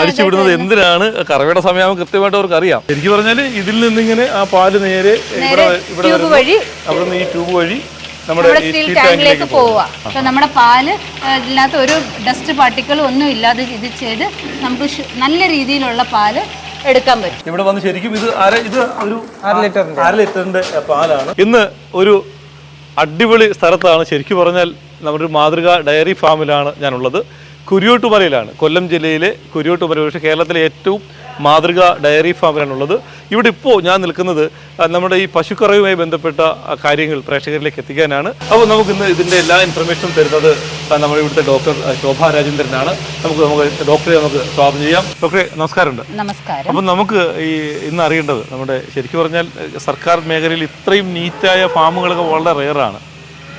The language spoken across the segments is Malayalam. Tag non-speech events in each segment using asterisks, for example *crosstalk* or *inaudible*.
അടിച്ചു വിടുന്നത് എന്തിനാണ്? കറവയുടെ സമയം കൃത്യമായിട്ട് അവർക്ക് അറിയാം ശരിക്കും പറഞ്ഞാൽ ഇതിൽ നിന്നിങ്ങനെ ആ പാൽ നേരെ ഇവിടെ ഇവിടെ ട്യൂബ് വഴി അവിടെ നിന്ന് ഈ ട്യൂബ് വഴി നമ്മുടെ സ്റ്റീൽ ടാങ്കിലേക്ക് ടാങ്കിലേക്ക് പോവുക. അപ്പൊ നമ്മുടെ പാൽ ഇതിനകത്ത് ഒരു ഡസ്റ്റ് പാർട്ടിക്കിൾ ഒന്നും ഇല്ലാതെ ഇത് ചെയ്ത് നമുക്ക് നല്ല രീതിയിലുള്ള പാൽ എടുക്കാൻ പറ്റും. ഇവിടെ വന്ന് ശരിക്കും ഇത് അര ഇത് ഒരു അര ലിറ്ററിന്റെ. അര ലിറ്ററിന്റെ പാലാണ്. ഇന്ന് ഒരു അടിപൊളി സ്ഥലത്താണ് ശരിക്കും പറഞ്ഞാൽ നമ്മുടെ ഒരു മാതൃക ഡയറി ഫാമിലാണ് ഞാനുള്ളത്. കുരിയോട്ടുമലയിലാണ് കൊല്ലം ജില്ലയിലെ കുരിയോട്ടുമല പക്ഷേ കേരളത്തിലെ ഏറ്റവും മാതൃക ഡയറി ഫാമിലാണുള്ളത്. ഇവിടെ ഇപ്പോൾ ഞാൻ നിൽക്കുന്നത് നമ്മുടെ ഈ പശുക്കറയുമായി ബന്ധപ്പെട്ട കാര്യങ്ങൾ പ്രേക്ഷകരിലേക്ക് എത്തിക്കാനാണ്. അപ്പോൾ നമുക്ക് ഇന്ന് ഇതിന്റെ എല്ലാ ഇൻഫർമേഷനും തരുന്നത് നമ്മുടെ ഇവിടുത്തെ ഡോക്ടർ ശോഭ രാജേന്ദ്രനാണ്. നമുക്ക് നമുക്ക് ഡോക്ടറെ നമുക്ക് സ്വാഗതം ചെയ്യാം. ഡോക്ടറെ നമസ്കാരമുണ്ട്. നമസ്കാരം. അപ്പം നമുക്ക് ഈ ഇന്ന് അറിയേണ്ടത് നമ്മുടെ ശരിക്കും പറഞ്ഞാൽ സർക്കാർ മേഖലയിൽ ഇത്രയും നീറ്റായ ഫാമുകളൊക്കെ വളരെ റെയറാണ്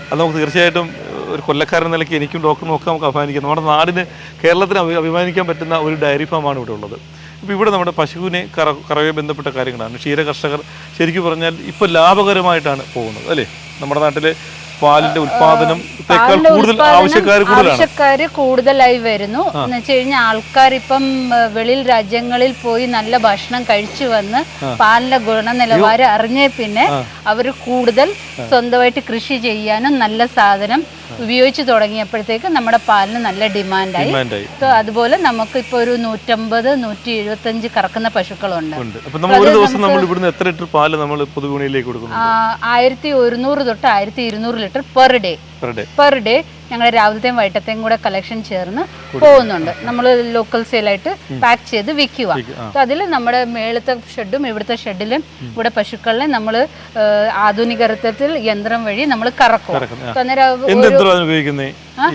അത് നമുക്ക് തീർച്ചയായിട്ടും ഒരു കൊല്ലക്കാരൻ നിലയ്ക്ക് എനിക്കും ഡോക്ടറിനും ഒക്കെ നമുക്ക് അഭിമാനിക്കാം. നമ്മുടെ നാടിന് കേരളത്തിന് അഭി- അഭിമാനിക്കാൻ പറ്റുന്ന ഒരു ഡയറി ഫാമാണ് ഇവിടെ ഉള്ളത്. ഇപ്പോൾ ഇവിടെ നമ്മുടെ പശുവിനെ കറ കറവയെ ബന്ധപ്പെട്ട കാര്യങ്ങളാണ്. ക്ഷീര കർഷകർ ശരിക്കും പറഞ്ഞാൽ ഇപ്പോൾ ലാഭകരമായിട്ടാണ് പോകുന്നത് അല്ലേ? നമ്മുടെ നാട്ടിലെ പാലിന്റെ ഉത്പാദനം കൂടുതൽ ആവശ്യക്കാർ കൂടുതലാണ്. ആവശ്യക്കാര് കൂടുതലായി വരുന്നു. എന്ന് വെച്ച് കഴിഞ്ഞാൽ ആൾക്കാർ ഇപ്പം വെളിയിൽ രാജ്യങ്ങളിൽ പോയി നല്ല ഭക്ഷണം കഴിച്ചു വന്ന് പാലിന്റെ ഗുണനിലവാരം അറിഞ്ഞേ പിന്നെ അവർ കൂടുതൽ സ്വന്തമായിട്ട് കൃഷി ചെയ്യാനും നല്ല സാധനം ഉപയോഗിച്ച് തുടങ്ങിയപ്പോഴത്തേക്ക് നമ്മുടെ പാലിന് നല്ല ഡിമാൻഡായി. അതുപോലെ നമുക്ക് ഇപ്പൊ ഒരു നൂറ്റമ്പത് നൂറ്റി എഴുപത്തഞ്ച് കറക്കുന്ന പശുക്കളുണ്ട്. ആയിരത്തി ഒരുന്നൂറ് തൊട്ട് ആയിരത്തി ഇരുന്നൂറ് litre per day. Per day ഞങ്ങൾ രാവിലത്തെയും വൈകിട്ടത്തെയും കൂടെ കളക്ഷൻ ചേർന്ന് പോകുന്നുണ്ട്. നമ്മൾ ലോക്കൽ സെയിലായിട്ട് പാക്ക് ചെയ്ത് വിൽക്കുക. അപ്പോൾ അതിൽ നമ്മുടെ മേളത്തെ ഷെഡും ഇവിടുത്തെ ഷെഡിലും ഇവിടെ പശുക്കളെ നമ്മൾ ആധുനികത്വത്തിൽ യന്ത്രം വഴി നമ്മൾ കറക്കും. അന്നേരം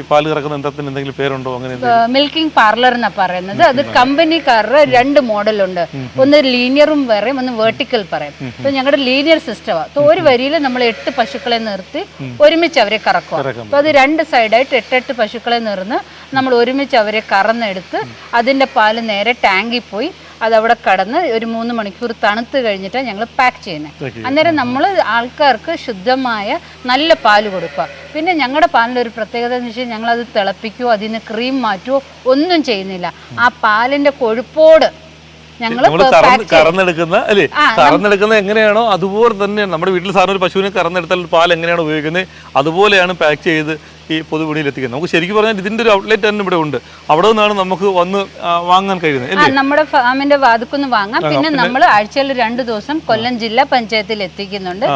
ഈ പാൽ കറക്കുന്ന യന്ത്രത്തിന് എന്തെങ്കിലും പേരുണ്ടോ? അങ്ങനെ മിൽക്കിംഗ് പാർലർ എന്നാ പറയുന്നത്. അത് കമ്പനിക്കാരുടെ രണ്ട് മോഡലുണ്ട്. ഒന്ന് ലീനിയറും പറയും ഒന്ന് വേർട്ടിക്കൽ പറയും. അപ്പൊ ഞങ്ങളുടെ ലീനിയർ സിസ്റ്റമാണ് ഒരു വരിയിൽ നമ്മൾ എട്ട് പശുക്കളെ നിർത്തി ഒരുമിച്ച് അവരെ കറക്കും. അപ്പൊ അത് രണ്ട് സൈഡായിട്ട് എട്ടെട്ട് പശുക്കളെ നിർന്ന് നമ്മൾ ഒരുമിച്ച് അവരെ കറന്നെടുത്ത് അതിന്റെ പാൽ നേരെ ടാങ്കിൽ പോയി അതവിടെ കടന്ന് ഒരു മൂന്ന് മണിക്കൂർ തണുത്ത് കഴിഞ്ഞിട്ടാണ് ഞങ്ങൾ പാക്ക് ചെയ്യുന്നത് അന്നേരം നമ്മൾ ആൾക്കാർക്ക് ശുദ്ധമായ നല്ല പാൽ കൊടുക്കുക. പിന്നെ ഞങ്ങളുടെ പാലിന്റെ ഒരു പ്രത്യേകത എന്ന് വെച്ചാൽ ഞങ്ങളത് തിളപ്പിക്കുകയോ അതിന് ക്രീം മാറ്റുകയോ ഒന്നും ചെയ്യുന്നില്ല. ആ പാലിന്റെ കൊഴുപ്പോട് ഞങ്ങൾ കറന്നെടുക്കുന്ന അല്ലേ? എങ്ങനെയാണോ അതുപോലെ തന്നെ നമ്മുടെ വീട്ടിൽ സാറിന് ഒരു പശുവിനെ കറന്നെടുത്താൽ പാൽ എങ്ങനെയാണ് ഉപയോഗിക്കുന്നത്? അതുപോലെയാണ് പാക്ക് ചെയ്ത് ഈ പൊതുവിപണിയിൽ എത്തിക്കുന്നത് നമുക്ക് ശരിക്കും പറഞ്ഞാൽ ഇതിന്റെ ഒരു ഔട്ട്ലെറ്റ് തന്നെ ഇവിടെ ഉണ്ട്. അവിടെ നിന്നാണ് നമുക്ക് വന്ന് വാങ്ങാൻ കഴിയുന്നത് നമ്മുടെ ഫാമിന്റെ വാതുക്കുന്ന് വാങ്ങാം. പിന്നെ നമ്മൾ ആഴ്ചയിൽ രണ്ട് ദിവസം കൊല്ലം ജില്ലാ പഞ്ചായത്തിൽ എത്തിക്കുന്നുണ്ട്.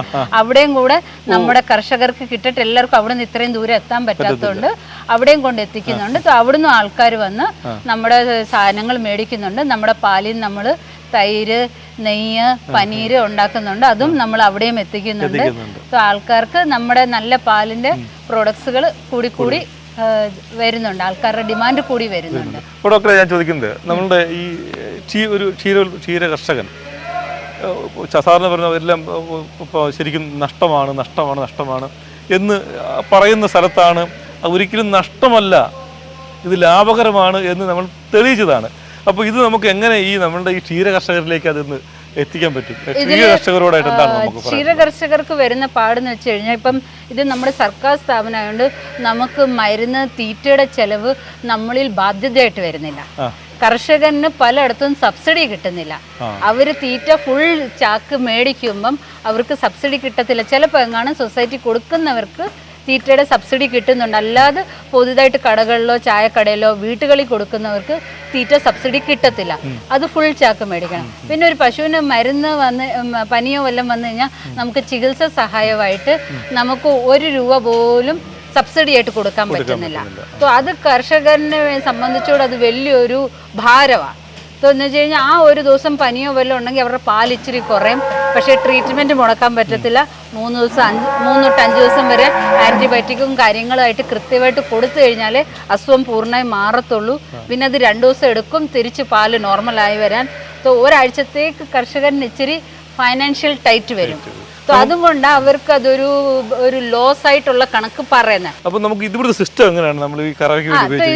അവിടെയും കൂടെ നമ്മുടെ കർഷകർക്ക് കിട്ടിട്ട് എല്ലാവർക്കും അവിടെ നിന്ന് ഇത്രയും ദൂരം എത്താൻ പറ്റാത്തതുകൊണ്ട് അവിടെയും കൊണ്ട് എത്തിക്കുന്നുണ്ട്. അവിടുന്ന് ആൾക്കാർ വന്ന് നമ്മുടെ സാധനങ്ങൾ മേടിക്കുന്നുണ്ട്. നമ്മുടെ പാലിൽ നമ്മൾ തൈര് നെയ്യ് പനീര് ഉണ്ടാക്കുന്നുണ്ട്. അതും നമ്മൾ അവിടെയും എത്തിക്കുന്നുണ്ട്. ആൾക്കാർക്ക് നമ്മുടെ നല്ല പാലിന്റെ പ്രോഡക്ട്സുകൾ കൂടി കൂടി. വരുന്നുണ്ട്. ആൾക്കാരുടെ ഡിമാൻഡ് കൂടി വരുന്നുണ്ട്. ഇപ്പോൾ ഡോക്ടറെ ഞാൻ ചോദിക്കുന്നത് നമ്മളുടെ ഈ ക്ഷീ ഒരു ക്ഷീര ക്ഷീര കർഷകൻ സാധാരണ പറഞ്ഞ എല്ലാം ഇപ്പോൾ ശരിക്കും നഷ്ടമാണ് നഷ്ടമാണ് നഷ്ടമാണ് എന്ന് പറയുന്ന സ്ഥലത്താണ് ഒരിക്കലും നഷ്ടമല്ല ഇത് ലാഭകരമാണ് എന്ന് നമ്മൾ തെളിയിച്ചതാണ്. അപ്പോൾ ഇത് നമുക്ക് എങ്ങനെ ഈ നമ്മുടെ ഈ ക്ഷീര കർഷകരിലേക്ക് അതൊന്ന് എത്തിക്കാൻ പറ്റും? ക്ഷീര കർഷകരോടായിട്ട് എന്താണ് നമുക്ക് പറയാം ക്ഷീര കർഷകർക്ക് വരുന്ന പാടെന്ന് വെച്ച് കഴിഞ്ഞാൽ ഇപ്പം ഇത് നമ്മുടെ സർക്കാർ സ്ഥാപനമായതുകൊണ്ട് നമുക്ക് മരുന്ന് തീറ്റയുടെ ചെലവ് നമ്മളിൽ ബാധ്യതയായിട്ട് വരുന്നില്ല. കർഷകന് പലയിടത്തും സബ്സിഡി കിട്ടുന്നില്ല. അവർ തീറ്റ ഫുൾ ചാക്ക് മേടിക്കുമ്പം അവർക്ക് സബ്സിഡി കിട്ടത്തില്ല. ചിലപ്പോൾ എങ്ങാനും സൊസൈറ്റി കൊടുക്കുന്നവർക്ക് തീറ്റയുടെ സബ്സിഡി കിട്ടുന്നുണ്ട്. അല്ലാതെ പുതുതായിട്ട് കടകളിലോ ചായക്കടയിലോ വീട്ടുകളിൽ കൊടുക്കുന്നവർക്ക് തീറ്റ സബ്സിഡി കിട്ടത്തില്ല. അത് ഫുൾ ചാക്ക് മേടിക്കണം. പിന്നെ ഒരു പശുവിന് മരുന്ന് വന്ന് പനിയോ വല്ലതും വന്നു കഴിഞ്ഞാൽ നമുക്ക് ചികിത്സ സഹായമായിട്ട് നമുക്ക് ഒരു രൂപ പോലും സബ്സിഡി ആയിട്ട് കൊടുക്കാൻ പറ്റുന്നില്ല. അപ്പോൾ അത് കർഷകനെ സംബന്ധിച്ചോട് അത് വലിയൊരു ഭാരമാണ് എന്ന് വെച്ച് കഴിഞ്ഞാൽ ആ ഒരു ദിവസം പനിയോ വല്ലതും ഉണ്ടെങ്കിൽ അവരുടെ പാൽ ഇച്ചിരി കുറയും. പക്ഷേ ട്രീറ്റ്മെന്റ് മുടക്കാൻ പറ്റത്തില്ല. മൂന്ന് ദിവസം അഞ്ച് മൂന്ന് തൊട്ട് അഞ്ച് ദിവസം വരെ ആന്റിബയോട്ടിക്കും കാര്യങ്ങളുമായിട്ട് കൃത്യമായിട്ട് കൊടുത്തു കഴിഞ്ഞാൽ അസുഖം പൂർണമായി മാറത്തുള്ളൂ. പിന്നെ അത് രണ്ട് ദിവസം എടുക്കും തിരിച്ച് പാൽ നോർമലായി വരാൻ. ഒരാഴ്ചത്തേക്ക് കർഷകന് ഇച്ചിരി ഫൈനാൻഷ്യൽ ടൈറ്റ് വരും. അതുകൊണ്ട് അവർക്ക് അതൊരു ഒരു ലോസ് ആയിട്ടുള്ള കണക്ക് പറയുന്നത് അപ്പൊ നമുക്ക് ഇവിടുത്തെ സിസ്റ്റം എങ്ങനെയാണ് നമ്മൾ ഈ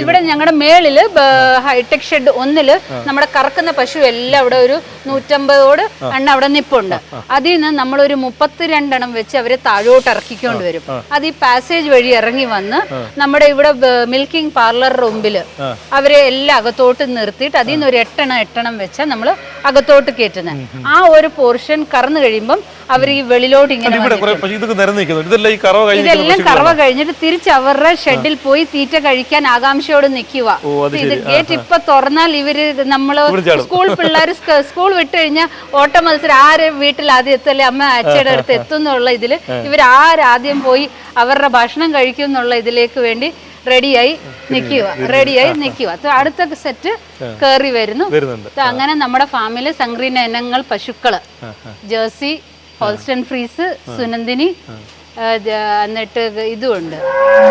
ഇവിടെ ഞങ്ങളുടെ മേളിൽ ഹൈടെക് ഷെഡ് ഒന്നിൽ നമ്മുടെ കറക്കുന്ന പശു എല്ലാം അവിടെ ഒരു നൂറ്റമ്പതോട് എണ്ണ അവിടെ നിപ്പുണ്ട്. അതിൽ നിന്ന് നമ്മൾ ഒരു മുപ്പത്തിരണ്ടെണ്ണം വെച്ച് അവരെ താഴോട്ട് ഇറക്കിക്കൊണ്ട് വരും. അത് ഈ പാസേജ് വഴി ഇറങ്ങി വന്ന് നമ്മുടെ ഇവിടെ മിൽക്കിംഗ് പാർലർ റൂമിൽ അവരെ എല്ലാം അകത്തോട്ട് നിർത്തിയിട്ട് അതിൽ നിന്ന് ഒരു എട്ടെണ്ണം എട്ടെണ്ണം വെച്ചാൽ നമ്മൾ അകത്തോട്ട് കയറ്റുന്നത് ആ ഒരു പോർഷൻ കറന്നു കഴിയുമ്പം അവർ ഈ വെളിയിലോട്ട് ഇങ്ങനെ ഇവിടെ കുറേ പശു ഇതൊക്കെ നിരന്ന് നിൽക്കുന്നു. ഇതെല്ലാം ഈ കറവ കഴിഞ്ഞ് ഇതെല്ലാം കറവ കഴിഞ്ഞിട്ട് തിരിച്ച് അവരുടെ ഷെഡിൽ പോയി തീറ്റ കഴിക്കാൻ ആകാംക്ഷയോട് നിൽക്കുക. ഓ, അത് ഇത് ഗേറ്റ് ഇപ്പൊ തുറന്നാൽ ഇവർ നമ്മൾ ഇവിടെ ചാടും. സ്കൂൾ പിള്ളേർ *laughs* സ്കൂൾ വിട്ട് കഴിഞ്ഞാൽ ഓട്ട മത്സരം ആര് വീട്ടിൽ ആദ്യം എത്തല്ലേ? അമ്മ അച്ഛയുടെ അടുത്ത് എത്തും എന്നുള്ള ഇതിൽ ഇവർ ആരാദ്യം പോയി അവരുടെ ഭക്ഷണം കഴിക്കും എന്നുള്ള ഇതിലേക്ക് വേണ്ടി റെഡിയായി നിൽക്കുക. റെഡിയായി നിൽക്കുക. അടുത്ത സെറ്റ് കയറി വരുന്നു. വരുന്നുണ്ട്. അങ്ങനെ നമ്മുടെ ഫാമിലെ സംക്രീന ഇനങ്ങൾ പശുക്കൾ ജേഴ്സി ഹോൾസ്റ്റൺ ഫ്രീസ് സുനന്ദിനി എന്നിട്ട് ഇതുമുണ്ട്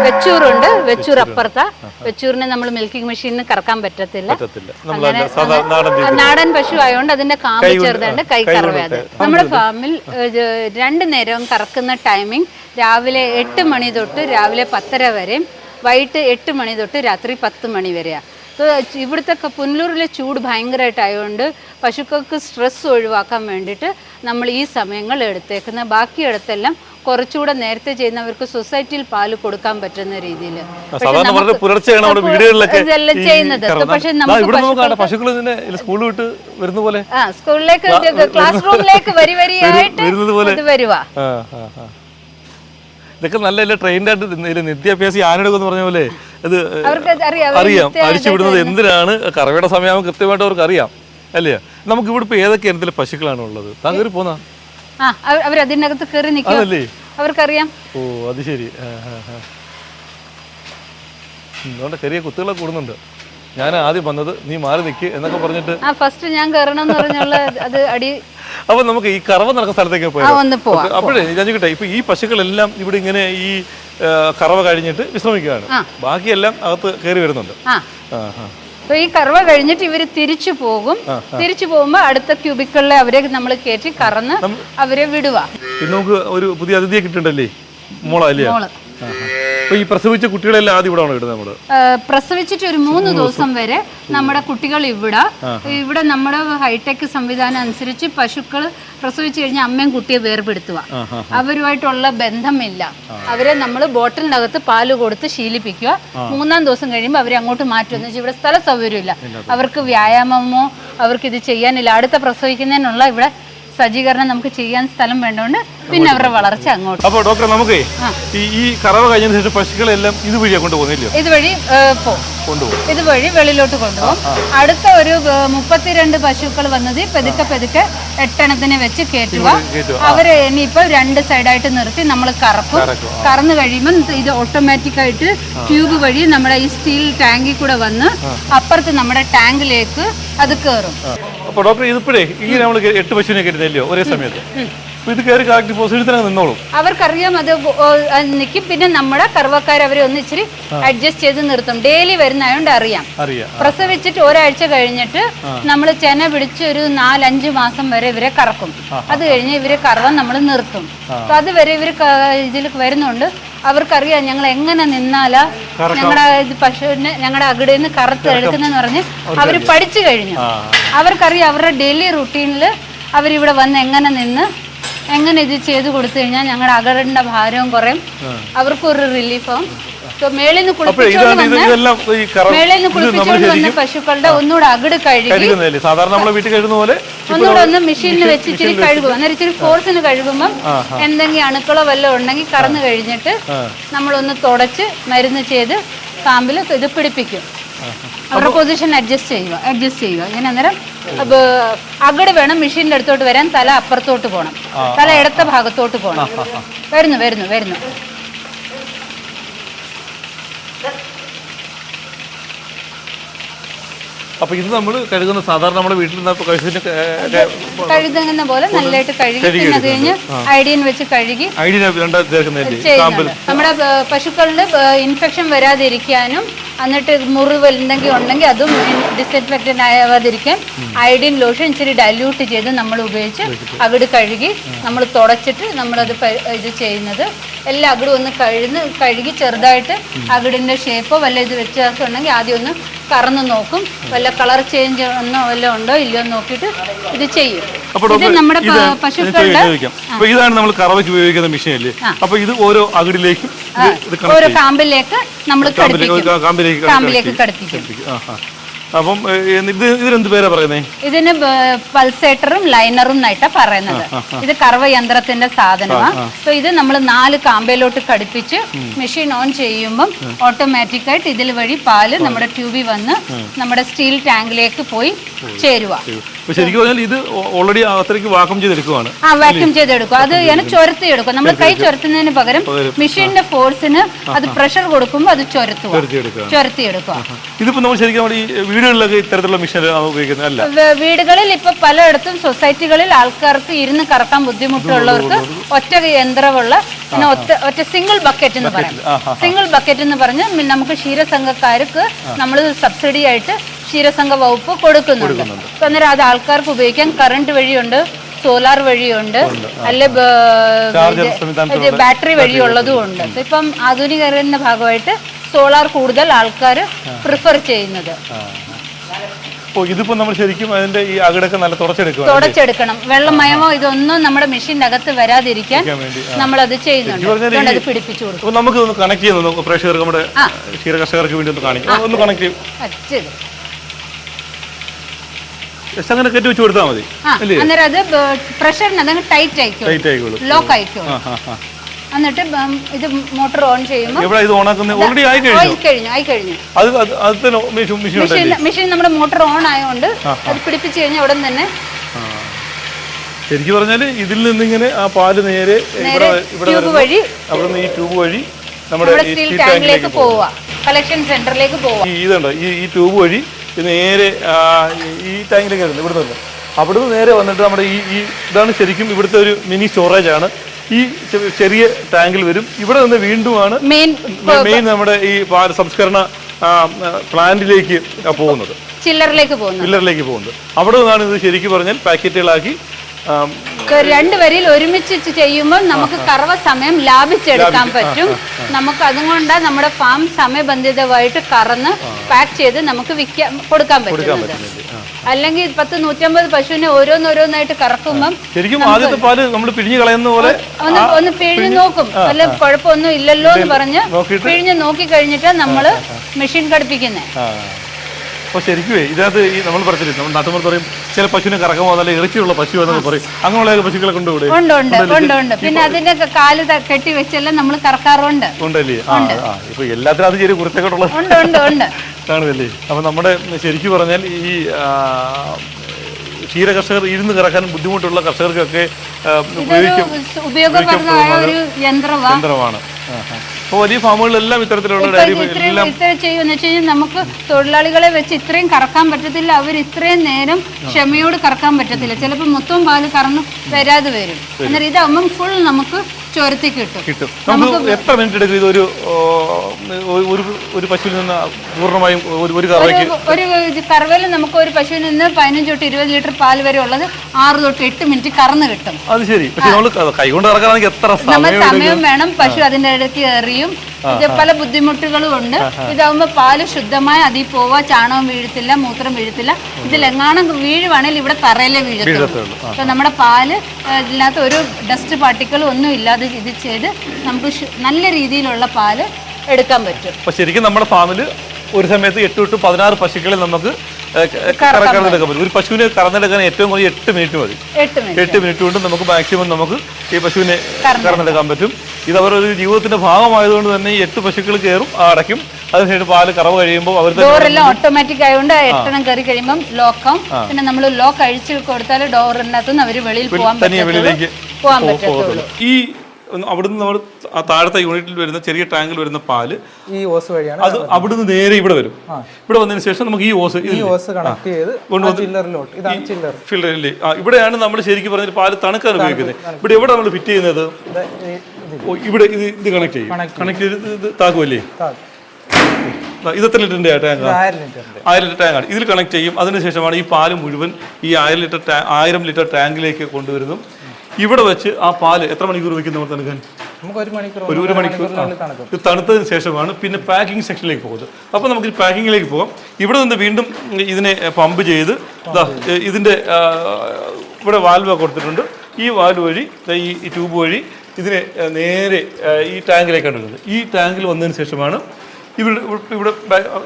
വെച്ചൂറുണ്ട് വെച്ചൂർ അപ്പുറത്ത വെച്ചൂറിനെ നമ്മൾ മിൽക്കിംഗ് മെഷീനിൽ കറക്കാൻ പറ്റത്തില്ല. നാടൻ പശു ആയതുകൊണ്ട് അതിന്റെ കാമ്പ് ചെറുതുണ്ട് കൈ കറവാതെ നമ്മുടെ ഫാമിൽ രണ്ടു നേരവും കറക്കുന്ന ടൈമിംഗ് രാവിലെ എട്ട് മണി തൊട്ട് രാവിലെ പത്തര വരെയും വൈകിട്ട് എട്ട് മണി തൊട്ട് രാത്രി പത്ത് മണി വരെയാണ് ഇവിടുത്തെ പുനലൂരിലെ ചൂട് ഭയങ്കരമായിട്ടായതുകൊണ്ട് പശുക്കൾക്ക് സ്ട്രെസ് ഒഴിവാക്കാൻ വേണ്ടിയിട്ട് നമ്മൾ ഈ സമയങ്ങൾ എടുത്തേക്കുന്ന ബാക്കിയിടത്തെല്ലാം കുറച്ചുകൂടെ നേരത്തെ ചെയ്യുന്നവർക്ക് സൊസൈറ്റിയിൽ പാൽ കൊടുക്കാൻ പറ്റുന്ന രീതിയിൽ. ഇതെല്ലാം ചെയ്യുന്നത്. പക്ഷെ നമുക്ക് സ്കൂൾ വിട്ട് വരുന്ന പോലെ. ആ സ്കൂളിലേക്ക് ക്ലാസ് റൂമിലേക്ക് വരി വരിയായിട്ട് പോലെ. ഇത് വരുവാ. ഇതൊക്കെ നല്ല ട്രെയിൻഡ് ആയിട്ട് ഇതിൽ നിത്യാഭ്യാസി ആനെടുക്കെന്ന് പറഞ്ഞ പോലെ ഇത് അറിയാം. അടിച്ചു വിടുന്നത് എന്തിനാണ്? കറവയുടെ സമയം കൃത്യമായിട്ട് അവർക്ക് അറിയാം അല്ലേ? നമുക്ക് ഇവിടെ ഇപ്പൊ ഏതൊക്കെ ഇനത്തിലെ പശുക്കളാണ് ഉള്ളത്? താങ്കൾ പോന്നാ? ആ അവർ- അതിനകത്ത് കയറി നിൽക്കും അതല്ലേ അവർക്കറിയാം. ഓ അത് ശരി. അതുകൊണ്ട് ചെറിയ കുത്തുകളെ കൂടുന്നുണ്ട്. ഞാൻ ആദ്യം വന്നത് നീ മാറി നിൽക്ക് എന്നൊക്കെ പറഞ്ഞിട്ട്. ആ ഫസ്റ്റ് ഞാൻ കയറണം എന്ന് പറഞ്ഞുള്ള അത് അടി അപ്പൊ നമുക്ക് ഈ കറവ നടക്കുന്ന സ്ഥലത്തേക്ക് പോയാൽ അപ്പോഴേ ഞാൻ ചോദിക്കട്ടെ ഇപ്പൊ ഈ പശുക്കളെല്ലാം ഇവിടെ ഇങ്ങനെ ഈ കറവ കഴിഞ്ഞിട്ട് വിശ്രമിക്കുകയാണ്. ബാക്കിയെല്ലാം അകത്ത് കയറി വരുന്നുണ്ട്. ആ, ആ. അപ്പൊ ഈ കറവ കഴിഞ്ഞിട്ട് ഇവർ തിരിച്ചു പോകും. തിരിച്ചു പോകുമ്പോ അടുത്ത ക്യൂബിക്കളിലെ അവരെ നമ്മൾ കയറ്റി കറന്ന് അവരെ വിടുവാ. പിന്നെ നമുക്ക് ഒരു പുതിയ അതിഥിയെ കിട്ടണ്ടല്ലേ? മോളല്ലേ മോൾ. അപ്പൊ ഈ പ്രസവിച്ച കുട്ടികളെല്ലാം ആദ്യം ഇവിടെ ഇടുന്നത് നമ്മൾ? പ്രസവിച്ചിട്ട് ഒരു മൂന്ന് ദിവസം വരെ നമ്മുടെ കുട്ടികൾ ഇവിടെ. ഇവിടെ നമ്മുടെ ഹൈടെക് സംവിധാനം അനുസരിച്ച് പശുക്കൾ പ്രസവിച്ചു കഴിഞ്ഞാൽ അമ്മയും കുട്ടിയെ വേർപെടുത്തുക. അവരുമായിട്ടുള്ള ബന്ധമില്ല. അവരെ നമ്മൾ ബോട്ടിലിനകത്ത് പാൽ കൊടുത്ത് ശീലിപ്പിക്കുക. മൂന്നാം ദിവസം കഴിയുമ്പോൾ അവരെ അങ്ങോട്ട് മാറ്റുമെന്ന് വെച്ചാൽ ഇവിടെ സ്ഥല സൗകര്യമില്ല. അവർക്ക് വ്യായാമമോ അവർക്ക് ഇത് ചെയ്യാനില്ല. അടുത്ത പ്രസവിക്കുന്നതിനുള്ള ഇവിടെ സജ്ജീകരണം നമുക്ക് ചെയ്യാൻ സ്ഥലം വേണ്ടതുകൊണ്ട് പിന്നെ അവരുടെ വളർച്ച അങ്ങോട്ട്. അപ്പോൾ ഡോക്ടർ നമുക്ക് ഈ ഈ കറവ കഴിഞ്ഞതിന് ശേഷം പശുക്കളെല്ലാം ഇതുവഴി കൊണ്ടുപോകുന്നില്ലയോ? ഇതുവഴി കൊണ്ടുപോകും. ഇതുവഴി വെളിയിലോട്ട് കൊണ്ടുപോകും. അടുത്ത ഒരു മുപ്പത്തിരണ്ട് പശുക്കൾ വന്നത് പെതുക്കെ പെതുക്കെ എട്ടെണ്ണത്തിനെ വെച്ച് കയറ്റുക അവരെ അവർ ഇനിയിപ്പോ രണ്ട് സൈഡായിട്ട് നിർത്തി നമ്മൾ കറക്കും. കറന്നു കഴിയുമ്പോൾ ഇത് ഓട്ടോമാറ്റിക് ആയിട്ട് ട്യൂബ് വഴി നമ്മുടെ ഈ സ്റ്റീൽ ടാങ്കിൽ കൂടെ വന്ന് അപ്പുറത്ത് നമ്മുടെ ടാങ്കിലേക്ക് അത് കയറും അപ്പൊ ഡോക്ടർ ഇതിപ്പോഴേ ഇങ്ങനെ നമ്മൾ എട്ട് പശുവിനെ കയറ്റുന്നില്ലയോ ഒരേ സമയത്ത്. ഇത് കയറി കറക്റ്റ് പൊസിഷനിൽ തന്നെ നിന്നോളും. അവർക്കറിയാം അത് നിൽക്കും പിന്നെ നമ്മുടെ കറുവക്കാർ അവരെ ഒന്ന് ഇച്ചിരി അഡ്ജസ്റ്റ് ചെയ്ത് നിർത്തും. ഡെയിലി വരുന്നതുകൊണ്ട് അറിയാം. അറിയാം. പ്രസവിച്ചിട്ട് ഒരാഴ്ച കഴിഞ്ഞിട്ട് നമ്മൾ ചെന പിടിച്ച് ഒരു നാലഞ്ച് മാസം വരെ ഇവരെ കറക്കും. അത് കഴിഞ്ഞ് ഇവരെ കറവാൻ നമ്മൾ നിർത്തും. അപ്പൊ അതുവരെ ഇവർ ഇതിൽ വരുന്നുണ്ട് അവർക്കറിയാം ഞങ്ങൾ എങ്ങനെ നിന്നാലാ ഞങ്ങളുടെ ഇത് പശുവിനെ ഞങ്ങളുടെ അകിടെ നിന്ന് കറുത്ത് എടുക്കുന്നെന്ന് പറഞ്ഞ് അവർ പഠിച്ചു കഴിഞ്ഞു. അവർക്കറിയാം അവരുടെ ഡെയിലി റുട്ടീനിൽ അവരിവിടെ വന്ന് എങ്ങനെ നിന്ന് എങ്ങനെ ഇത് ചെയ്തു കൊടുത്തു കഴിഞ്ഞാൽ ഞങ്ങളുടെ അകടിന്റെ ഭാരവും കുറയും. അവർക്കൊരു റിലീഫാവും മേളിൽ നിന്ന് വന്ന് പശുക്കളുടെ ഒന്നുകൂടെ അകിട് കഴുകി സാധാരണ നമ്മളെ വീട്ടിൽ കഴുകുന്ന പോലെ ഒന്നുകൂടെ ഒന്ന് മെഷീനിൽ വെച്ച് ഇച്ചിരി കഴുകും. അന്നേരം ഇച്ചിരി ഫോഴ്സിന് കഴുകുമ്പോൾ എന്തെങ്കിലും അണുക്കളോ വല്ലതും ഉണ്ടെങ്കിൽ കറന്നു കഴിഞ്ഞിട്ട് നമ്മളൊന്ന് തുടച്ച് മരുന്ന് ചെയ്ത് കാമ്പിൽ ഇത് പിടിപ്പിക്കും. അവരുടെ പൊസിഷൻ അഡ്ജസ്റ്റ് ചെയ്യുക. അഡ്ജസ്റ്റ് ചെയ്യുക. ഇങ്ങനെ അന്നേരം അകട് വേണം മെഷീന്റെ അടുത്തോട്ട് വരാൻ തല അപ്പുറത്തോട്ട് പോകണം തല ഇടത്ത ഭാഗത്തോട്ട് പോകണം വരുന്നു വരുന്നു വരുന്നു. അപ്പൊ ഇത് നമ്മൾ കഴുകുന്ന സാധാരണ നമ്മുടെ വീട്ടിൽ നിന്ന് കഴുകുന്ന പോലെ നല്ലതായിട്ട് കഴുകി അത് കഴിഞ്ഞ് ഐഡിയൻ വെച്ച് കഴുകി ഐഡിയൻ നമ്മുടെ പശുക്കളിൽ ഇൻഫെക്ഷൻ വരാതിരിക്കാനും എന്നിട്ട് മുറിവ് എന്തെങ്കിലും ഉണ്ടെങ്കിൽ അതും ഡിസിൻഫെക്റ്റന്റ് ആവാതിരിക്കാൻ അയഡിൻ ലോഷൻ ഇച്ചിരി ഡൈല്യൂട്ട് ചെയ്ത് നമ്മൾ ഉപയോഗിച്ച് അകിട് കഴുകി നമ്മൾ തുടച്ചിട്ട് നമ്മളത് ഇത് ചെയ്യുന്നത്. എല്ലാ അകിടും ഒന്ന് കഴുന്ന് കഴുകി ചെറുതായിട്ട് അകിടിന്റെ ഷേപ്പോ വല്ല ഇത് വ്യത്യാസം ഉണ്ടെങ്കിൽ ആദ്യം ഒന്ന് കറന്ന് നോക്കും. വല്ല കളർ ചേഞ്ച് ഒന്നോ വല്ല ഉണ്ടോ ഇല്ലയോ നോക്കിയിട്ട് ഇത് ചെയ്യും. ഇത് നമ്മുടെ പശുക്കളുടെ ഇതാണ് നമ്മൾ കറവയ്ക്ക് ഉപയോഗിക്കുന്ന മെഷീൻ അല്ലേ? അപ്പൊ ഇത് ഓരോ അകിടിലേക്കും ഓരോ കാമ്പിലേക്ക് നമ്മൾ കാമ്പിലേക്ക് ഘടിപ്പിക്കും കാമ്പിലേക്ക് കാമ്പിലേക്ക് അപ്പം ഇത് ഇത് ഇതിനെന്ത് പേരാ പറയുന്നത് ഇതിന് പൾസേറ്ററും ലൈനറും എന്നായിട്ടാ പറയുന്നത്. ഇത് കർവ യന്ത്രത്തിന്റെ സാധനമാണ് അപ്പൊ ഇത് നമ്മൾ നാല് കാമ്പയിലോട്ട് ഘടിപ്പിച്ച് മെഷീൻ ഓൺ ചെയ്യുമ്പം ഓട്ടോമാറ്റിക് ആയിട്ട് ഇതിൽ വഴി പാൽ നമ്മുടെ ട്യൂബിൽ വന്ന് നമ്മുടെ സ്റ്റീൽ ടാങ്കിലേക്ക് പോയി ചേരുക ശരിക്കും പറഞ്ഞാൽ ഇത് ഓൾറെഡി അത്രയ്ക്ക് വാക്കം ചെയ്തെടുക്കുവാണ്. ആ വാക്യൂം ചെയ്തെടുക്കും. അത് ഞാൻ ചൊരത്തി എടുക്കും നമ്മൾ കൈ ചൊരത്തുന്നതിന് പകരം മെഷീന്റെ ഫോഴ്സിന് അത് പ്രഷർ കൊടുക്കുമ്പോൾ അത് ചൊരത്തുക ചൊരത്തി എടുക്കുക ഇതിപ്പോ നമ്മൾ ശരിക്കും നമ്മുടെ ഈ വീടുകളിലൊക്കെ ഇത്തരത്തിലുള്ള മെഷീൻ ഉപയോഗിക്കുന്നത് അല്ല. വീടുകളിൽ ഇപ്പൊ പലയിടത്തും സൊസൈറ്റികളിൽ ആൾക്കാർക്ക് ഇരുന്ന് കറക്കാൻ ബുദ്ധിമുട്ടുള്ളവർക്ക് ഒറ്റ യന്ത്രമുള്ള പിന്നെ ഒറ്റ ഒറ്റ സിംഗിൾ ബക്കറ്റ് എന്ന് പറയും. സിംഗിൾ ബക്കറ്റ് എന്ന് പറഞ്ഞ് നമുക്ക് ക്ഷീരസംഘക്കാർക്ക് നമ്മൾ സബ്സിഡി ആയിട്ട് ക്ഷീരസംഘ വകുപ്പ് കൊടുക്കുന്നുണ്ട്. അന്നേരം അത് ആൾക്കാർക്ക് ഉപയോഗിക്കാൻ കറണ്ട് വഴിയുണ്ട് സോലാർ വഴിയുണ്ട് അല്ലെ ബാറ്ററി വഴിയുള്ളതും ഉണ്ട്. ഇപ്പം ആധുനികരണ ഭാഗമായിട്ട് സോളാർ കൂടുതൽ ആൾക്കാർ പ്രിഫർ ചെയ്യുന്നത്. ഓ ഇതിപ്പോ നമ്മൾ ശരിക്കും അതിന്റെ ഈ അകിടൊക്കെ നല്ല തുടച്ചെടുക്കുക തുടച്ചെടുക്കണം. വെള്ളമയമോ ഇതൊന്നും നമ്മുടെ മെഷീന്റെ അകത്ത് വരാതിരിക്കാൻ നമ്മൾ അത് ചെയ്യുന്നുണ്ട്. പിടിപ്പിച്ചു കൊടുക്കും. നമുക്ക് ഒന്ന് കണക്ട് ചെയ്യുന്നു പ്രേക്ഷകർക്ക് നമ്മുടെ ക്ഷീര കർഷകർക്ക് വേണ്ടി ഒന്ന് കാണിക്കാം. ഒന്ന് കണക്ട് ചെയ്യും. അങ്ങനെ കെട്ടി വെച്ച് കൊടുത്താൽ മതി. അന്നേരം അത് പ്രഷറിന് അതങ്ങ് ടൈറ്റ് ആയിക്കോളും. ലോക്ക് ആയിക്കോളും. എന്നിട്ട് ഇത് മോട്ടോർ ഓൺ ചെയ്യുമ്പോൾ ഇവിടെ ഇത് ഓണാക്കുന്ന? ഓൾറെഡി ആയി കഴിഞ്ഞു ആയി കഴിഞ്ഞു? ആയി കഴിഞ്ഞു അത് അത് അത് മെഷീൻ മെഷീൻ മെഷീൻ നമ്മുടെ മോട്ടോർ ഓൺ ആയതുകൊണ്ട് അത് പിടിപ്പിച്ച് കഴിഞ്ഞാൽ ഉടൻ തന്നെ. ശരിക്കും പറഞ്ഞാൽ ഇതിൽ നിന്നിങ്ങനെ ആ പാൽ നേരെ ഇവിടെ ട്യൂബ് വഴി അവിടെ നിന്ന് ഈ ട്യൂബ് വഴി നമ്മുടെ സ്റ്റീൽ ടാങ്കിലേക്ക് പോവുക കളക്ഷൻ സെന്ററിലേക്ക് പോവുക ഈ ഇതുണ്ട്? ഈ ഈ ട്യൂബ് വഴി നേരെ ഈ- ടാങ്കിലേക്ക് വരുന്നത് ഇവിടെ നിന്ന് അവിടുന്ന് നേരെ വന്നിട്ട് നമ്മുടെ ഈ ഈ ഇതാണ് ശരിക്കും ഇവിടുത്തെ ഒരു മിനി സ്റ്റോറേജ് ആണ്. ഈ ചെറിയ ടാങ്കിൽ വരും. ഇവിടെ നിന്ന് വീണ്ടുമാണ് മെയിൻ മെയിൻ നമ്മുടെ ഈ സംസ്കരണ പ്ലാന്റിലേക്ക് പോകുന്നത്. ചില്ലറിലേക്ക് പോകുന്നു പില്ലറിലേക്ക് പോകുന്നത്. അവിടെ നിന്നാണ് ഇത് ശരിക്കും പറഞ്ഞാൽ പാക്കറ്റുകളാക്കി ആ, രണ്ട് വരിയിൽ ഒരുമിച്ച് ചെയ്യുമ്പോൾ നമുക്ക് കറവ സമയം ലാഭിച്ചെടുക്കാൻ പറ്റും. നമുക്ക് അതുകൊണ്ട് നമ്മുടെ ഫാം സമയബന്ധിതമായിട്ട് കറന്ന് പാക്ക് ചെയ്ത് നമുക്ക് വിൽക്കാൻ കൊടുക്കാൻ പറ്റുന്നത് അല്ലെങ്കിൽ പത്ത് നൂറ്റമ്പത് പശുവിനെ ഓരോന്നോരോന്നായിട്ട് കറക്കുമ്പം ശരിക്കും ആദ്യത്തെ പാൽ നമ്മൾ പിഴിഞ്ഞ് കളയുന്ന പോലെ ഒന്ന് ഒന്ന് പിഴിഞ്ഞ് നോക്കും. അല്ല കുഴപ്പമൊന്നും ഇല്ലല്ലോ. എന്ന് പറഞ്ഞ് പിഴിഞ്ഞു നോക്കി കഴിഞ്ഞിട്ട് നമ്മൾ മെഷീൻ ഘടിപ്പിക്കുന്നത് അപ്പോൾ ശരിക്കും ഇതിനകത്ത് ഈ നമ്മൾ പറഞ്ഞില്ലേ നമ്മൾ നാട്ടുമ്പോൾ പറയും ചില പശുവിനെ കറക്കമോ അതല്ല ഇറച്ചിയുള്ള പശു എന്നൊക്കെ പറയും. അങ്ങനെയുള്ള പശുക്കളെ കൊണ്ടുപോയി ഉണ്ട് ഉണ്ട് ഉണ്ട് ഉണ്ട്. പിന്നെ അതിന്റെ കാൽ കെട്ടി വെച്ചെല്ലാം നമ്മൾ കറക്കാറുണ്ട്. ഉണ്ടല്ലേ? ആ ആ ഇപ്പൊ എല്ലാത്തിനും അത് ചെറിയ കുരുത്തക്കെട്ടുള്ള ഉണ്ട് ഉണ്ട് ഉണ്ട്. കാണുമല്ലേ അപ്പൊ നമ്മുടെ ശരിക്കും പറഞ്ഞാൽ ഈ ക്ഷീര കർഷകർ ഇരുന്ന് കറക്കാൻ ബുദ്ധിമുട്ടുള്ള കർഷകർക്കൊക്കെ ഉപയോഗിക്കും. യന്ത്രമാണ്. വലിയ ഫാമുകളിലെല്ലാം ഇത്തരത്തിലുള്ള ഡയറി ഇത് ഇത്രയും ഇത്ര ചെയ്യുമെന്ന് വെച്ച് കഴിഞ്ഞാൽ നമുക്ക് തൊഴിലാളികളെ വെച്ച് ഇത്രയും കറക്കാൻ പറ്റത്തില്ല. അവർ ഇത്രയും നേരം ക്ഷമയോട് കറക്കാൻ പറ്റത്തില്ല. ചിലപ്പോൾ മൊത്തം പാൽ കറന്ന് വരാതെ വരും. അന്നേരം ഇതാകുമ്പം ഫുൾ നമുക്ക് ചുരത്തി കിട്ടും. കിട്ടും. നമുക്ക് എത്ര മിനിറ്റ് എടുക്കും ഇത് ഒരു ഒരു ഒരു പശുവിൽ നിന്ന് പൂർണമായും ഒരു ഒരു കറവയ്ക്ക്? ഒരു കറവയിൽ നമുക്ക് ഒരു പശുവിൽ നിന്ന് പതിനഞ്ച് തൊട്ട് ഇരുപത് ലിറ്റർ പാൽ വരെ ഉള്ളത് ആറ് തൊട്ട് എട്ട് മിനിറ്റ് കറന്ന് കിട്ടും. അത് ശരി. പക്ഷെ നമ്മൾ കൈകൊണ്ട് കറക്കാണെങ്കിൽ എത്ര സമയം വേണം പശു അതിന്റെ ഇടയ്ക്ക് എറിയും ഇത് പല ബുദ്ധിമുട്ടുകളും ഉണ്ട്. ഇതാവുമ്പോ പാൽ ശുദ്ധമായി അതിൽ പോവാ ചാണകം വീഴത്തില്ല മൂത്രം വീഴത്തില്ല. ഇതിലെങ്ങാനും വീഴുവാണെങ്കിൽ ഇവിടെ തറയിലെ വീഴത്തുള്ളൂ. അപ്പൊ നമ്മുടെ പാൽ ഇതിനകത്ത് ഒരു ഡസ്റ്റ് പാർട്ടിക്കിളും ഒന്നും ഇല്ലാതെ ഇത് ചെയ്ത് നമുക്ക് നല്ല രീതിയിലുള്ള പാൽ എടുക്കാൻ പറ്റും. അപ്പൊ ശരിക്കും നമ്മുടെ ഫാമിൽ ഒരു സമയത്ത് എട്ട് ടു പതിനാറ് പശുക്കളെ നമുക്ക് ഏ, കറന്നെടുക്കാൻ പറ്റും. ഒരു പശുവിനെ കറന്നെടുക്കാൻ ഏറ്റവും കുറഞ്ഞ എട്ട് മിനിറ്റ് മതി. എട്ട് മിനിറ്റ്. കൊണ്ട് നമുക്ക് മാക്സിമം നമുക്ക് ഈ പശുവിനെ കറന്നെടുക്കാൻ പറ്റും. ഇത് അവരൊരു ജീവിതത്തിന്റെ ഭാഗമായതുകൊണ്ട് തന്നെ ഈ എട്ട് പശുക്കൾ കയറും അടയ്ക്കും. അതിനുശേഷം പാൽ കറവ് കഴിയുമ്പോൾ അവർ ഡോറെല്ലാം ഓട്ടോമാറ്റിക് ആയതുകൊണ്ട് എട്ടെണ്ണം കയറി കഴിയുമ്പോൾ ലോക്കം. പിന്നെ നമ്മൾ ലോക്ക് അഴിച്ചു കൊടുത്താൽ ഡോറിനകത്തുനിന്ന് അവർ വെളിയിൽ പോകാൻ വെളിയിലേക്ക് പോകാൻ ഈ അവിടുന്ന് നമ്മൾ താഴത്തെ യൂണിറ്റിൽ വരുന്ന ചെറിയ ടാങ്കിൽ വരുന്ന പാൽ ഈ ഓസ് വഴിയാണ് അത് അവിടുന്ന് നേരെ ഇവിടെ വരും. ഇവിടെ വന്നതിന് ശേഷം നമുക്ക് ഈ ഓസ് ഈ ഓസ് കണക്ട് ചെയ്ത് ഫിൽറ്ററില്ലേ? ഇവിടെയാണ് നമ്മൾ ശരിക്കും പറഞ്ഞ പാൽ തണുക്കാൻ ഉപയോഗിക്കുന്നത്. ഇവിടെ എവിടെ നമ്മൾ ഫിറ്റ് ചെയ്യുന്നത്? ഓ, ഇവിടെ ഇത് ഇത് കണക്ട് ചെയ്യും. കണക്ട് ചെയ്ത് ഇത് താക്കുമല്ലേ ഇത് എത്ര ലിറ്ററിന്റെ ടാങ്ക് ആയിരം ലിറ്റർ ടാങ്ക് ലിറ്റർ ടാങ്കാണ് ഇതിൽ കണക്ട് ചെയ്യും. അതിനുശേഷമാണ് ഈ പാൽ മുഴുവൻ ഈ ആയിരം ലിറ്റർ ആയിരം ലിറ്റർ ടാങ്കിലേക്ക് കൊണ്ടുവരുന്നു ഇവിടെ വെച്ച് ആ പാൽ എത്ര മണിക്കൂർ വെക്കും നമ്മൾ തണുക്കാൻ? ഒരു മണിക്കൂർ ഒരു മണിക്കൂർ. ഇത് തണുത്തതിന് ശേഷമാണ് പിന്നെ പാക്കിംഗ് സെക്ഷനിലേക്ക് പോകുന്നത്. അപ്പോൾ നമുക്ക് പാക്കിങ്ങിലേക്ക് പോകാം. ഇവിടെ നിന്ന് വീണ്ടും ഇതിനെ പമ്പ് ചെയ്ത് ദാ ഇതിന്റെ ഇവിടെ വാൽവ് കൊടുത്തിട്ടുണ്ട്. ഈ വാൽവ് വഴി ഈ ട്യൂബ് വഴി ഇതിനെ നേരെ ഈ ടാങ്കിലേക്കാണ് വരുന്നത് ഈ ടാങ്കിൽ വന്നതിന് ശേഷമാണ് ഇവിടെ ഇവിടെ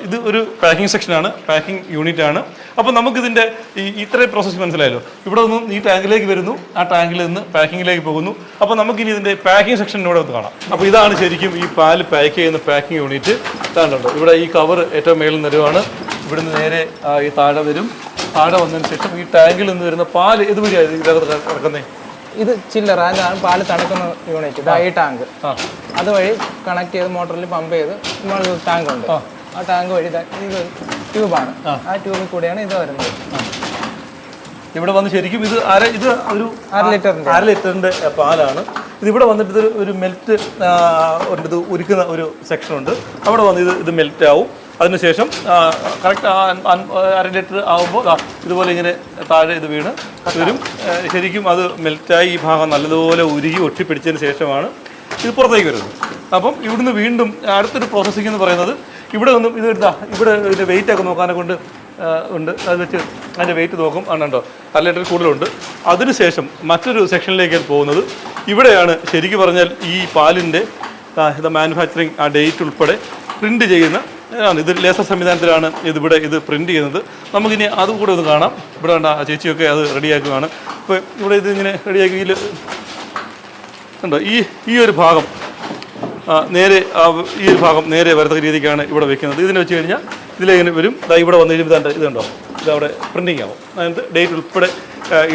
ഇത് ഒരു പാക്കിംഗ് സെക്ഷനാണ് പാക്കിംഗ് യൂണിറ്റ് ആണ് അപ്പോൾ നമുക്കിതിന്റെ ഈ ഇത്രയും പ്രോസസ്സ് മനസ്സിലായല്ലോ. ഇവിടെ നിന്നും ഈ ടാങ്കിലേക്ക് വരുന്നു ആ ടാങ്കിൽ നിന്ന് പാക്കിങ്ങിലേക്ക് പോകുന്നു. അപ്പോൾ നമുക്കിനി ഇതിന്റെ പാക്കിംഗ് സെക്ഷനിലൂടെ ഒന്ന് കാണാം. അപ്പോൾ ഇതാണ് ശരിക്കും ഈ പാൽ പാക്ക് ചെയ്യുന്ന പാക്കിംഗ് യൂണിറ്റ്. താണ്ടുണ്ട് ഇവിടെ ഈ കവർ ഏറ്റവും മേളിൽ നിരുവാണ് ഇവിടുന്ന് നേരെ ഈ താഴെ വരും. താഴെ വന്നതിന് ശേഷം ഈ ടാങ്കിൽ നിന്ന് വരുന്ന പാൽ ഇതുവഴിയാണ് ഇതിനകത്ത് കിടക്കുന്നത് ഇത് ചില്ലറ അതാണ് പാൽ തണുക്കുന്ന യൂണിറ്റ്. ഇതാ ഈ ടാങ്ക്. അതുവഴി കണക്ട് ചെയ്ത് മോട്ടറിൽ പമ്പ് ചെയ്ത് നമ്മളൊരു ടാങ്ക് ഉണ്ട്. ആ. ടാങ്ക് വഴി ഇതാ ട്യൂബാണ് ആ. ട്യൂബിൽ കൂടെയാണ് ഇത് വരുന്നത്. ഇവിടെ വന്ന് ശരിക്കും ഇത് അര ഇത് ഒരു അര ലിറ്ററിന്റെ. അര ലിറ്ററിന്റെ പാലാണ്. ഇത് ഇവിടെ വന്നിട്ട് ഇതൊരു ഒരു മെൽറ്റ് ഇത് ഉരുക്കുന്ന ഒരു സെക്ഷൻ ഉണ്ട്. അവിടെ വന്ന് ഇത് ഇത് മെൽറ്റ് ആവും. അതിനുശേഷം കറക്റ്റ് അര ലിറ്റർ ആകുമ്പോൾ ഇതുപോലെ ഇങ്ങനെ താഴെ ഇത് വീണ് വരും. ശരിക്കും അത് മെൽറ്റായി ഈ ഭാഗം നല്ലതുപോലെ ഉരുകി ഒട്ടിപ്പിടിച്ചതിന് ശേഷമാണ് ഇത് പുറത്തേക്ക് വരുന്നത്. അപ്പം ഇവിടുന്ന് വീണ്ടും അടുത്തൊരു പ്രോസസ്സിംഗ് എന്ന് പറയുന്നത് ഇവിടെ ഒന്നും ഇത് ഇതാ ഇവിടെ ഇതിന്റെ വെയിറ്റ് ഒക്കെ നോക്കാനെ കൊണ്ട് ഉണ്ട്. അത് വെച്ച് അതിന്റെ വെയിറ്റ് നോക്കും. ആണുണ്ടോ അര ലിറ്റർ കൂടുതലുണ്ട്. അതിനുശേഷം മറ്റൊരു സെക്ഷനിലേക്ക് പോകുന്നത് ഇവിടെയാണ് ശരിക്കും പറഞ്ഞാൽ ഈ പാലിന്റെ മാനുഫാക്ചറിങ് ആ ഡേറ്റ് ഉൾപ്പെടെ പ്രിന്റ് ചെയ്യുന്ന ഇത് ലേസർ സംവിധാനത്തിലാണ് ഇതിവിടെ ഇത് പ്രിന്റ് ചെയ്യുന്നത്. നമുക്കിനി അതും കൂടെ ഒന്ന് കാണാം. ഇവിടെ കണ്ട ആ ചേച്ചിയൊക്കെ അത് റെഡിയാക്കുകയാണ്. ഇപ്പോൾ ഇവിടെ ഇത് ഇങ്ങനെ റെഡിയാക്കി ഇതിൽ ഉണ്ടോ ഈ ഈ ഒരു ഭാഗം നേരെ ഈ ഒരു ഭാഗം നേരെ വരത്തക്ക രീതിക്കാണ് ഇവിടെ വെക്കുന്നത്. ഇതിനെ വെച്ച് കഴിഞ്ഞാൽ ഇതിലിങ്ങനെ വരും? ഇതാ ഇവിടെ വന്നു കഴിയുമ്പോൾ ഇതാണ്ട് ഇതുണ്ടോ? ഇത് അവിടെ പ്രിന്റിങ് ആവും. അതിന്റെ ഡേറ്റ് ഉൾപ്പെടെ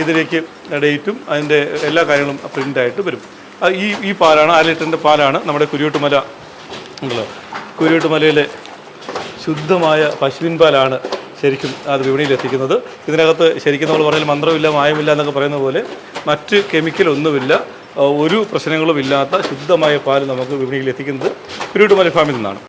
ഇതിലേക്ക് ഡേറ്റും അതിന്റെ എല്ലാ കാര്യങ്ങളും പ്രിന്റായിട്ട് വരും. ഈ ഈ പാലാണ് ആ ലിറ്ററിന്റെ പാലാണ് നമ്മുടെ കുരിയോട്ടുമല ഉണ്ടല്ലോ കുരിയോട്ടുമലയിലെ ശുദ്ധമായ പശുവിൻ പാലാണ് ശരിക്കും അത് വിപണിയിൽ എത്തിക്കുന്നത് ഇതിനകത്ത് ശരിക്കും നമ്മൾ പറഞ്ഞാൽ മന്ത്രമില്ല മായമില്ല എന്നൊക്കെ പറയുന്ന പോലെ മറ്റ് കെമിക്കലൊന്നുമില്ല ഒരു പ്രശ്നങ്ങളും ഇല്ലാത്ത ശുദ്ധമായ പാൽ നമുക്ക് വിപണിയിൽ എത്തിക്കുന്നത് കുരുട്ടുമല ഫാമിൽ നിന്നാണ്.